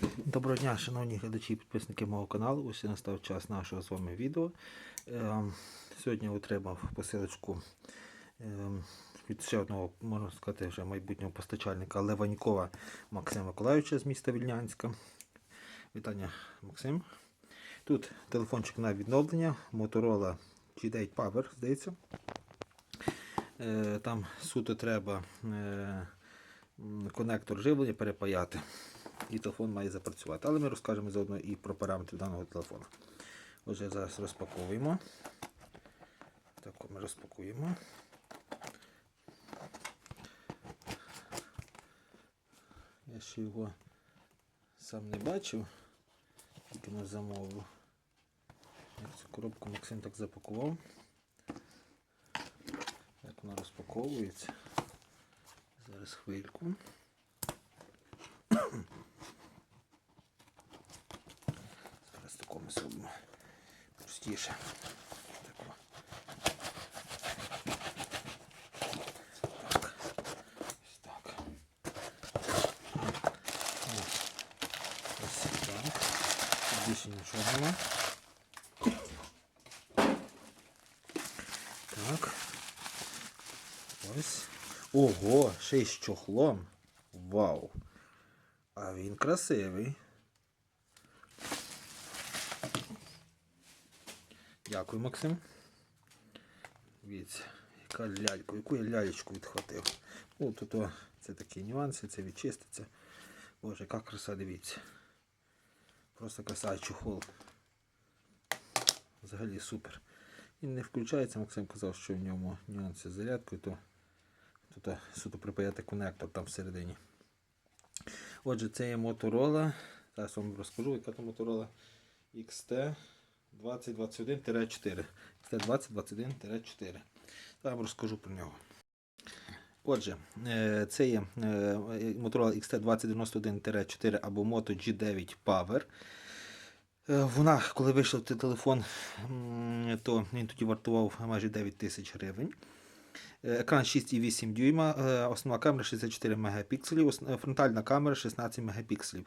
Доброго дня, шановні глядачі і підписники мого каналу. Ось настав час нашого з вами відео. Ем, Сьогодні отримав посилочку ем, від ще одного, можна сказати, вже майбутнього постачальника Леванькова Максима Миколаївича з міста Вільнянська. Вітання, Максим. Тут телефончик на відновлення Motorola G9 Power, здається. Е, Там суто треба е, конектор живлення перепаяти і телефон має запрацювати. Але ми розкажемо заодно і про параметри даного телефону. Отже, зараз розпаковуємо. Так, ми розпакуємо. Я ще його сам не бачив, тільки на замову. Цю коробку Максим так запакував. Як вона розпаковується. Зараз хвильку. Такому зробимо простіше. Тако. Так. Ось так. Ось так. Більше нічого нема. Так. Ось. Ого, ще й з чохлом. Вау. А він красивий. Дякую, Максим. Дивіться, яка лялька, яку я лялечку відхватив. Ну, тут о, це такі нюанси, це відчиститься. Боже, яка краса, дивіться. Просто краса чохол. Взагалі супер. Він не включається, Максим казав, що в ньому нюанси з зарядкою, то тут суто припаяти конектор там всередині. Отже, це є Motorola. Зараз вам розкажу, яка то Motorola XT 2021-4. XT2021-4. Я вам розкажу про нього. Отже, е, це є е, Motorola XT2091-4 або Moto G9 Power. Е, Вона, коли вийшов цей телефон, то він тоді вартував майже 9 тисяч гривень. Екран 6,8 дюйма, основна камера 64 мегапікселів, фронтальна камера 16 мегапікселів.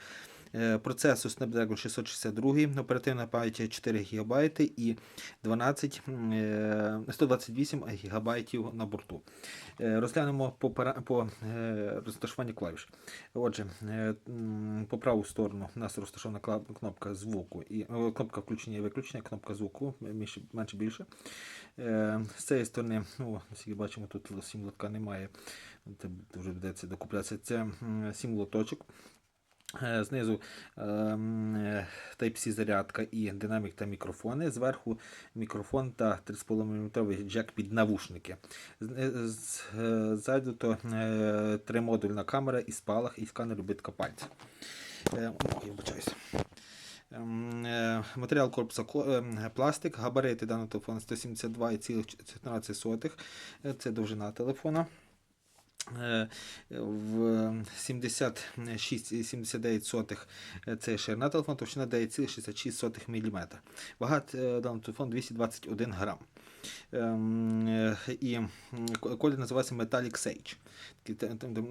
Е, Процесор Snapdragon 662, оперативна пам'ять 4 ГБ і 12, е, 128 ГБ на борту. Е, Розглянемо по, по е, розташуванню клавіш. Отже, по праву сторону у нас розташована кнопка звуку, і, кнопка включення і виключення, кнопка звуку, менше, більше. З цієї сторони, ну, бачимо, тут сім лотка немає. Це дуже доведеться докуплятися. Це сім лоточок. Е, Знизу ем, Type-C зарядка і динамік та мікрофони. Зверху мікрофон та 3,5 мм джек під навушники. Е, е, Ззаду то тримодульна камера і спалах, і сканер відбитка пальця. Вибачаюся. Ем, Матеріал корпуса ем, пластик, габарити даного телефону 172,14. Е, Це довжина телефона. Е, В 76,79 це ширина телефону, товщина 9,66 мм. Вага е, даного телефону 221 грам. Ем, е, І колір називається Metallic Sage. Ну,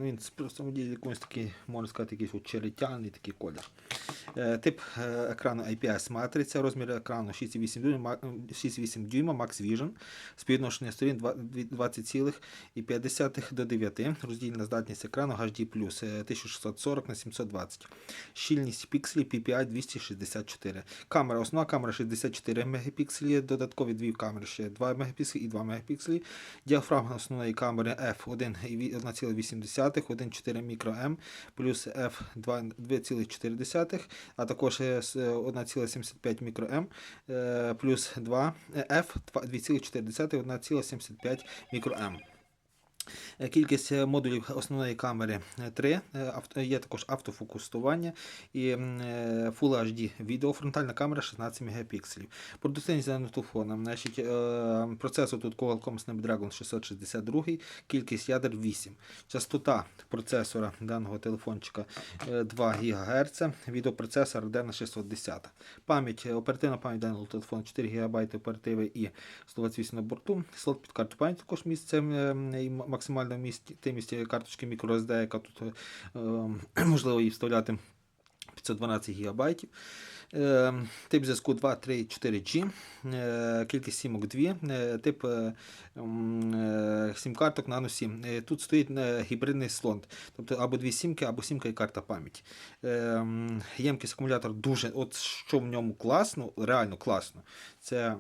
Він просто якийсь такий, можна сказати, якийсь черетяний такий колір. Е, Тип е, екрану IPS матриця, розмір екрану 6,8 дюйма, Max Vision, співвідношення сторін 20,5 до 9, роздільна здатність екрану HD+, е, 1640 на 720, щільність пікселів PPI 264. Камера, основна камера 64 мегапікселі, додаткові дві камери ще 2 Мп і 2 Мп. Діафрагма основної камери f1,8, 1,4 М, плюс f2,4, а також е, с- е, 1,75 мікро-М плюс 2 f 2,4, 1,75 мікром. Е, Кількість е, модулів основної камери 3. Є також автофокусування і е, Full HD відео. Фронтальна камера 16 мегапікселів. Продуктивність. Е, процесор тут Qualcomm Snapdragon 662, кількість ядер 8. Частота процесора даного телефончика е, 2 ГГц, відеопроцесор Adreno 610. Пам'ять, е, оперативна пам'ять даного телефону 4 ГБ оперативи і 128 на борту. Слот під карту пам'яті також місце місці, місці карточки microSD, яка тут е, е, можливо її вставляти 512 ГБ. Е, Тип зв'язку 2, 3, 4G. Е, Кількість сімок 2. Е, Тип е, е, сім-карток Nano 7. Е, Тут стоїть гібридний слот. Тобто або дві сімки, або сімка і карта пам'яті. Е, Ємкість акумулятора дуже. От що в ньому класно, реально класно. Це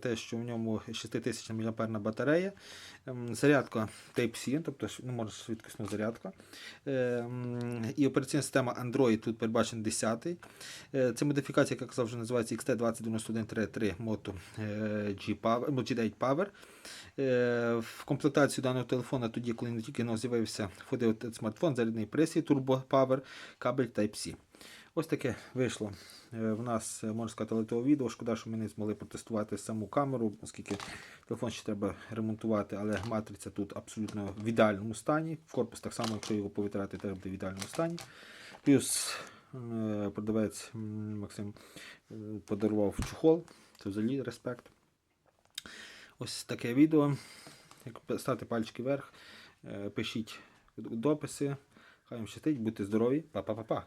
те, що в ньому 6000 мАh батарея. Ем, Зарядка Type-C, тобто ну, може швидкісна зарядка. Е, І операційна система Android тут передбачена 10. Е, Це модифікація, як я казав, вже називається XT2091-3 Moto е, G Power, ну, G9 Power. Е, В комплектацію даного телефона, тоді, коли він тільки з'явився, входив смартфон, зарядний пристрій Turbo Power, кабель Type-C. Ось таке вийшло в нас, можна сказати, летове відео. Шкода, що ми не змогли протестувати саму камеру, оскільки телефон ще треба ремонтувати, але матриця тут абсолютно в ідеальному стані. Корпус так само, якщо його повитирати, теж буде в ідеальному стані. Плюс продавець Максим е, подарував чухол. Це взагалі респект. Ось таке відео. Як ставте пальчики вверх, е, пишіть дописи. Хай вам щастить, будьте здорові. Па-па-па-па.